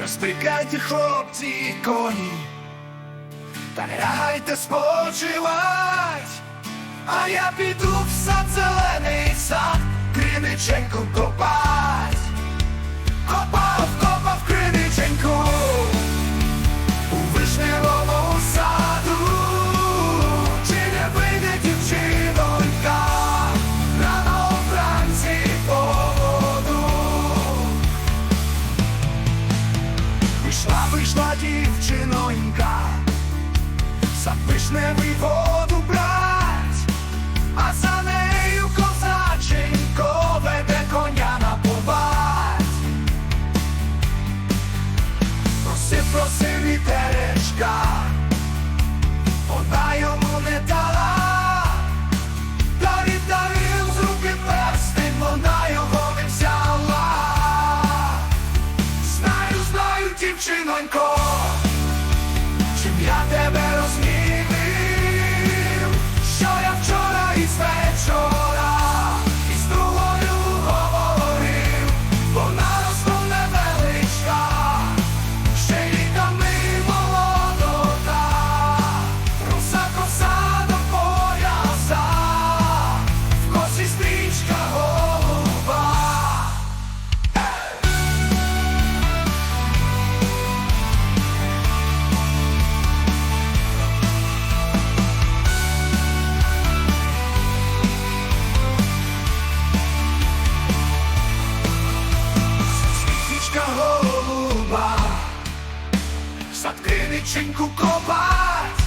Розприкайте, хлопці і коні, та не лягайте спочивать, а я піду в сад зелений сад, Криниченьку копать, Вийшла, вийшла дівчинонька, за вишневий воду брать, а за нею козаченько веде коня на побать. Проси, проси, вітеречка, дівчинонько, криниченьку копать,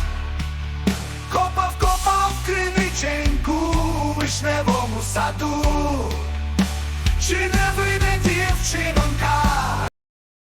копав, копав криниченьку у вишневому саду, чи не вийде дівчинонька,